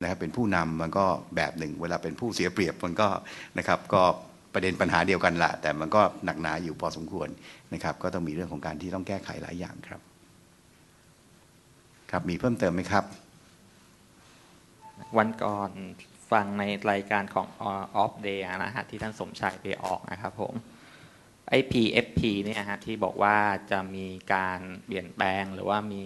นะครับเป็นผู้นำมันก็แบบหนึ่ง เวลาเป็นผู้เสียเปรียบมันก็นะครับก็ประเด็นปัญหาเดียวกันละแต่มันก็หนักหนาอยู่พอสมควรนะครับ ก็ต้องมีเรื่องของการที่ต้องแก้ไขหลายอย่างครับ ครับมีเพิ่มเติมไหมครับ วันก่อนฟังในรายการของ Off Day นะฮะที่ท่านสมชายไปออกนะครับผมไอ PFP เนี่ยฮะที่บอกว่าจะมีการเปลี่ยนแปลงหรือว่ามี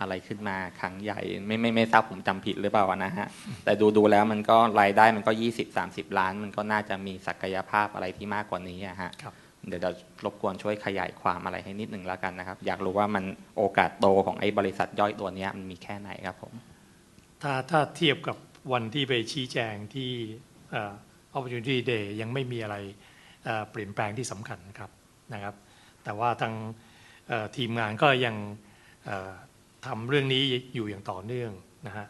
อะไรขึ้นมาครั้งใหญ่ไม่ไม่ไม่ทราบผมจำผิดหรือเปล่านะฮะ แต่ดูดูแล้วมันก็รายได้มันก็ 20-30 ล้าน มันก็น่าจะมีศักยภาพอะไรที่มากกว่านี้อะฮะครับเดี๋ยวเรารบกวนช่วยขยายความอะไรให้นิดหนึ่งแล้วกันนะครับ อยากรู้ว่ามันโอกาสโตของไอ้บริษัทย่อยตัวเนี้ยมันมีแค่ไหนครับผม ถ้าถ้าเทียบกับวันที่ไปชี้แจงที่เอ่อ opportunity day ยังไม่มีอะไรเอ่อเปลี่ยนแปลงที่สำคัญครับนะครับ แต่ว่าทางเอ่อทีมงานก็ยังเอ่อ ทำเรื่องนี้อยู่อย่างต่อเนื่องนะฮะ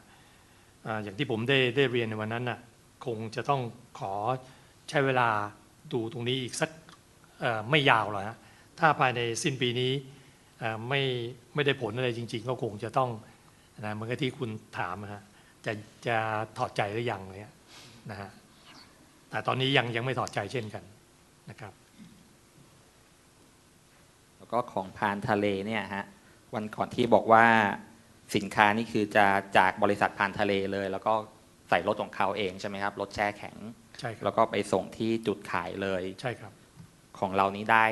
อย่างที่ผมได้ได้เรียนในวันนั้นน่ะคงจะต้องขอใช้เวลาดูตรงนี้อีกสักไม่ยาวหรอกฮะถ้าภายในสิ้นปีนี้ไม่ไม่ได้ผลอะไรจริง ๆ ก็คงจะต้องนะเมือนกับที่คุณถามนะฮะจะจะถอดใจหรือยังเนี่ยนะฮะแต่ตอนนี้ยังยังไม่ถอดใจเช่นกันนะครับ แล้วก็ของพานทะเลเนี่ยฮะ วันก่อนที่บอกว่าสินค้านี่คือจะจากบริษัทพานทะเลเลย แล้วก็ใส่รถของเขาเองใช่ไหมครับรถแช่แข็ง ใช่ครัแล้บวก็ไปส่งที่จุดขายเลยใช่ครับ ของเรานี้ได้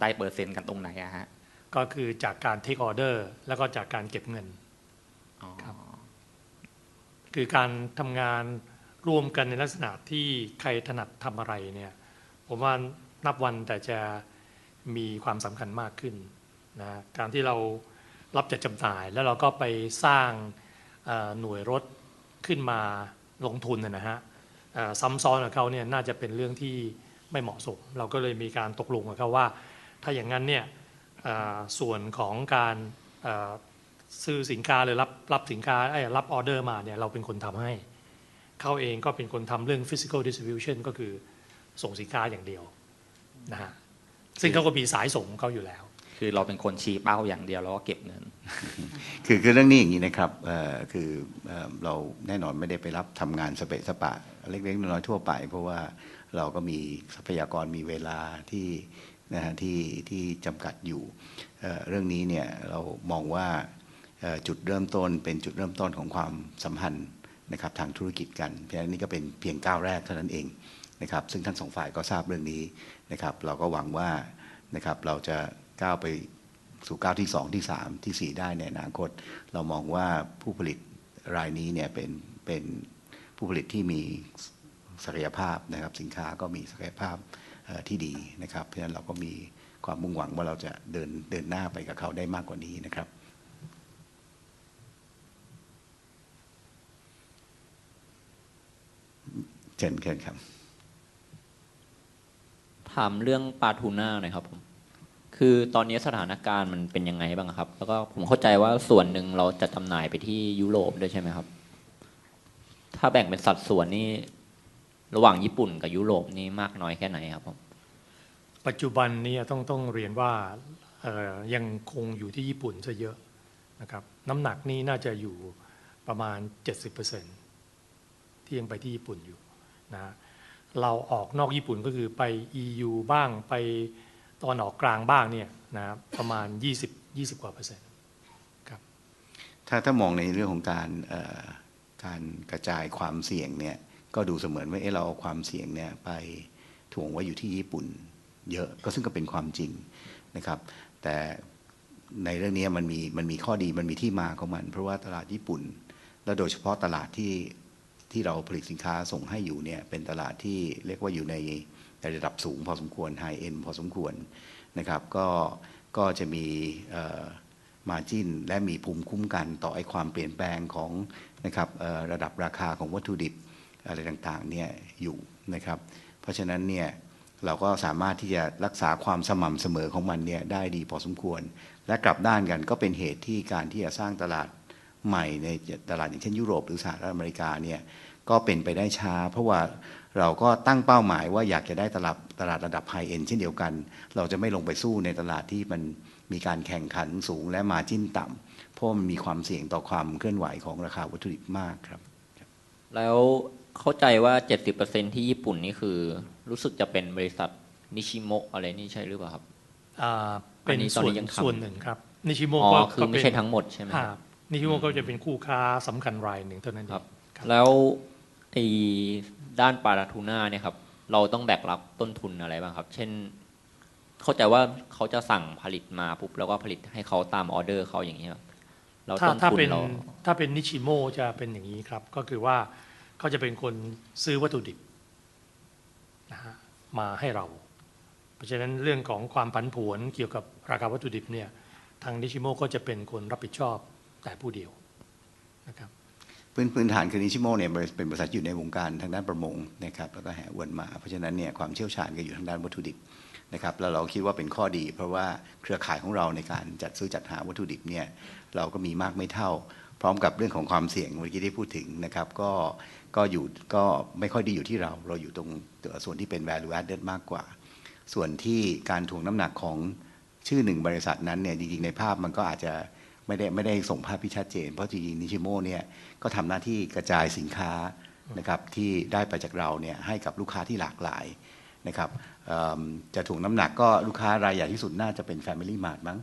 ได้เปอร์เซ็นต์กันตรงไหนอะฮะก็คือจากการเทคออเดอร์แล้วก็จากการเก็บเงิน อ๋อ ครับ คือการทำงานร่วมกันในลักษณะที่ใครถนัดทำอะไรเนี่ยผมว่านับวันแต่จะมีความสำคัญมากขึ้นนะการที่เรา รับจัดจำหน่าย แล้วเราก็ไปสร้างหน่วยรถขึ้นมาลงทุนนะฮะซ้ำซ้อนกับเขาเนี่ยน่าจะเป็นเรื่องที่ไม่เหมาะสม เราก็เลยมีการตกลงกับเขาว่า ถ้าอย่างนั้นเนี่ยส่วนของการซื้อสินค้าหรือรับรับสินค้าไอ้รับออเดอร์มาเนี่ยเราเป็นคนทำให้ เขาเองก็เป็นคนทำเรื่อง physical distribution ก็คือส่งสินค้าอย่างเดียวนะฮะซึ่งเขาก็มีสายส่งของเขาอยู่แล้ว คือเราเป็นคนชี้เป้าอย่างเดียวแล้วก็เก็บเงิน คือคือเรื่องนี้อย่างนี้นะครับคือเออเราแน่นอนไม่ได้ไปรับทำงานสเปะสปะ เล็กๆน้อยๆทั่วไป เพราะว่าเราก็มีทรัพยากรมีเวลาที่นะฮะที่ที่จำกัดอยู่เอ่เรื่องนี้เนี่ยเรามองว่าจุดเริ่มต้นเป็นจุดเริ่มต้นของความสัมพันธ์นะครับทางธุรกิจกัน เพราะฉะนั้นนี่ก็เป็นเพียงก้าวแรกเท่านั้นเองนะครับซึ่งทั้งสองฝ่ายก็ทราบเรื่องนี้นะครับเราก็หวังว่านะครับเราจะก้าวไป สู่ก้าวที่ 2 ที่ 3 ที่ 4 ได้ในอนาคต เรามองว่าผู้ผลิตรายนี้เนี่ยเป็นเป็นผู้ผลิตที่มีศักยภาพนะครับสินค้าก็มีศักยภาพที่ดีนะครับ เพราะฉะนั้นเราก็มีความมุ่งหวังว่าเราจะเดินเดินหน้าไปกับเขาได้มากกว่านี้นะครับเชิญเชิญครับ ถามเรื่องปลาทูน่าหน่อยครับผม คือตอนนี้สถานการณ์มันเป็นยังไงบ้างครับ แล้วก็ผมเข้าใจว่าส่วนหนึ่งเราจะจำหน่ายไปที่ยุโรปด้วยใช่ไหมครับ ถ้าแบ่งเป็นสัดส่วนนี่ระหว่างญี่ปุ่นกับยุโรปนี่มากน้อยแค่ไหนครับผมปัจจุบันนี้ต้องต้องเรียนว่ายังคงอยู่ที่ญี่ปุ่นซะเยอะนะครับน้ำหนักนี้น่าจะอยู่ประมาณ 70%ที่ยังไปที่ญี่ปุ่นอยู่นะเราออกนอกญี่ปุ่นก็คือไป EU บ้างไป ตอนออกกลางบ้างเนี่ยนะประมาณ 20 20 กว่าเปอร์เซ็นต์ครับถ้าถ้ามองในเรื่องของการเอ่อการกระจายความเสี่ยงเนี่ยก็ดูเสมือนว่าเอ๊ะเราเอาความเสี่ยงเนี่ยไปถ่วงไว้อยู่ที่ญี่ปุ่น เยอะก็ซึ่งก็เป็นความจริงนะครับ แต่ในเรื่องนี้มันมีมันมีข้อดีมันมีที่มาของมัน เพราะว่าตลาดญี่ปุ่น และโดยเฉพาะตลาดที่ ที่เราผลิตสินค้าส่งให้อยู่เนี่ยเป็นตลาดที่เรียกว่าอยู่ในในระดับสูงพอสมควรไฮเอ็นพอสมควรนะครับก็ก็จะมีมาจินและมีภูมิคุ้มกันต่อไอความเปลี่ยนแปลงของนะครับระดับราคาของวัตถุดิบอะไรต่างๆเนี่ยอยู่นะครับ เพราะฉะนั้นเนี่ยเราก็สามารถที่จะรักษาความสม่ำเสมอของมันเนี่ยได้ดีพอสมควร และกลับด้านกันก็เป็นเหตุที่การที่จะสร้างตลาด ใหม่ในตลาดอย่างเช่นยุโรปหรือสหรัฐอเมริกาเนี่ยก็เป็นไปได้ช้า เพราะว่าเราก็ตั้งเป้าหมายว่าอยากจะได้ตลาดตลาดระดับไฮเอ็นเช่นเดียวกัน เราจะไม่ลงไปสู้ในตลาดที่มันมีการแข่งขันสูงและมาจิ้นต่ำเพราะมันมีความเสี่ยงต่อความเคลื่อนไหวของราคาวัตถุดิบมากครับ แล้วเข้าใจว่า 70%ที่ญี่ปุ่นนี่คือ รู้สึกจะเป็นบริษัทนิชิโมะอะไรนี่ใช่หรือเปล่าครับอ่าเป็นอันนี้ตอนส่วนี้นยังทำส่วนหนึ่งครับนิชิโมอ๋อก็คือไม่ใช่ทั้งหมดใช่ไหมคครัรับบ นิชิโมก็จะเป็นคู่ค้าสำคัญรายหนึ่งเท่านั้นเอครับงครับ แล้วไอ้ด้านปลาทูน่าเนี่ยครับ เราต้องแบกรับต้นทุนอะไรบ้างครับ เช่น เข้าใจว่าเขาจะสั่งผลิตมาปุ๊บแล้วก็ผลิตให้เขาตามออเดอร์เขาอย่างนี้ยครับเราถ้าต้นถ้าทุนเป็นเราถ้าเป็นนิชิโมจะเป็นอย่างนี้ครับ ก็คือว่าเขาจะเป็นคนซื้อวัตถุดิบนะฮะมาให้เรา เพราะฉะนั้นเรื่องของความผันผวนเกี่ยวกับราคาวัตถุดิบเนี่ยทางนิชิโมก็จะเป็นคนรับผิดชอบ แต่ผู้เดียวนะครับพื้นพื้นฐานคือนิชิโมเนี่ยเป็นบริษัทอยู่ในวงการทางด้านประมงนะครับแล้วก็แห่อวนมา เพราะฉะนั้นเนี่ยความเชี่ยวชาญก็อยู่ทางด้านวัตถุดิบนะครับแล้วเราคิดว่าเป็นข้อดี เพราะว่าเครือข่ายของเราในการจัดซื้อจัดหาวัตถุดิบเนี่ยเราก็มีมากไม่เท่า พร้อมกับเรื่องของความเสี่ยงเมื่อกี้ได้พูดถึงนะครับก็ก็อยู่ก็ไม่ค่อยดีอยู่ที่เราเราอยู่ตรงส่วนที่เป็น value added มากกว่า ส่วนที่การถ่วงน้ำหนักของชื่อหนึ่งบริษัทนั้นเนี่ยจริงๆในภาพมันก็อาจจะ ไม่ได้ไม่ได้ส่งภาพที่ชัดเจน เพราะจริงๆนิชิโมเนี่ยก็ทำหน้าที่กระจายสินค้านะครับที่ได้ไปจากเราเนี่ยให้กับลูกค้าที่หลากหลายนะครับเอิ่มจะถ่วงน้ำหนักก็ลูกค้ารายใหญ่ที่สุดน่าจะเป็น Family Mart มั้ง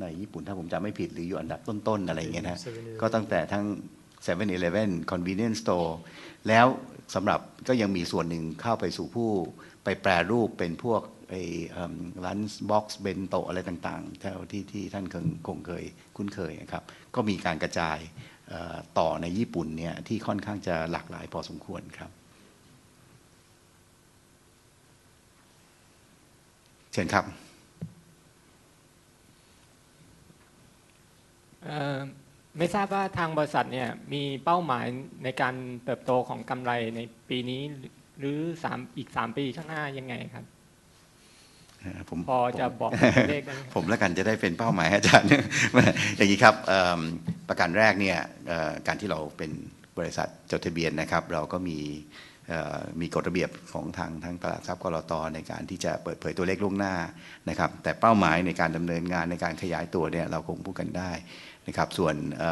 ในญี่ปุ่นถ้าผมจำไม่ผิดหรืออยู่อันดับต้น ๆ อะไรอย่างเงี้ยนะ 7-Eleven ก็ตั้งแต่ทั้ง 7-Eleven Convenience Store แล้วสำหรับก็ยังมีส่วนหนึ่งเข้าไปสู่ผู้ไปแปรรูปเป็นพวก ไอ้ร้านบ็อกซ์เบนโตอะไรต่างๆเท่าที่ที่ท่านคงคงเคยคุ้นเคยนะครับ ก็มีการกระจายต่อในญี่ปุ่นเนี่ยที่ค่อนข้างจะหลากหลายพอสมควรครับ เชิญครับไม่ทราบว่าทางบริษัทเนี่ยมีเป้าหมายในการเติบโตของกำไรในปีนี้หรือสามอีกสามปีข้างหน้ายังไงครับ ผมพอจะผมบอกเลขได้ไหมครับผมแล้วกันจะได้เป็นเป้าหมายให้อาจารย์อย่างนี้ครับเอิ่มประการแรกเนี่ยเอ่อการที่เราเป็นบริษัทจดทะเบียนนะครับ เราก็มีเอ่อมีกฎระเบียบของทางทางตลาดทรัพย์กรตในการที่จะเปิดเผยตัวเลขล่วงหน้านะครับ แต่เป้าหมายในการดำเนินงานในการขยายตัวเนี่ยเราคงพูดกันได้นะครับ ส่วนเ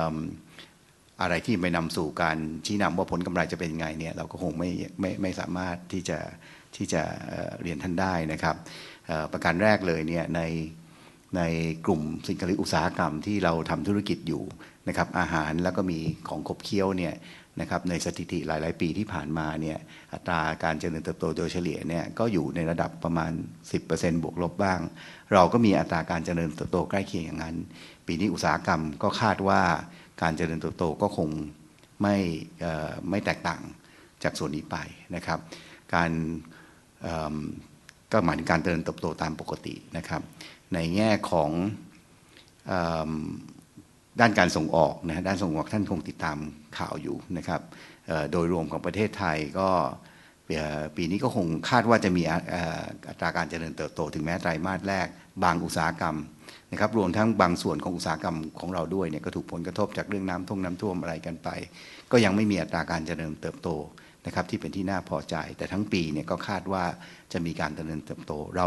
อะไรที่ไปนำสู่การชี้นำว่าผลกำไรจะเป็นยังไงเนี่ยเราก็คงไม่ไม่ไม่สามารถที่จะที่จะเรียนท่านได้นะครับประการแรกเลยเนี่ยในในกลุ่มสินค้าอุตสาหกรรมที่เราทำธุรกิจอยู่นะครับอาหารแล้วก็มีของขบเคี้ยวเนี่ยนะครับในสถิติหลาย ๆ ปีที่ผ่านมาเนี่ยอัตราการเจริญเติบโตโดยเฉลี่ยเนี่ยก็อยู่ในระดับประมาณ 10%บวกลบบ้าง เราก็มีอัตราการเจริญเติบโตใกล้เคียงอย่างนั้น ปีนี้อุตสาหกรรมก็คาดว่า การเจริญเติบโตก็คงไม่ไม่แตกต่างจากส่วนนี้ไปนะครับ การก็หมายถึงการเจริญเติบโตตามปกตินะครับ ในแง่ของด้านการส่งออกนะฮะด้านส่งออกท่านคงติดตามข่าวอยู่นะครับโดยรวมของประเทศไทยก็ ปีนี้ก็คงคาดว่าจะมีอัตราการเจริญเติบโต ถึงแม้ไตรมาสแรก บางอุตสาหกรรมนะครับรวมทั้งบางส่วนของอุตสาหกรรมของเราด้วยเนี่ยก็ถูกผลกระทบจากเรื่องน้ำท่วมน้ำท่วมอะไรกันไป ก็ยังไม่มีอัตราการเจริญเติบโตนะครับที่เป็นที่น่าพอใจ แต่ทั้งปีเนี่ยก็คาดว่าจะมีการเจริญเติบโตเรา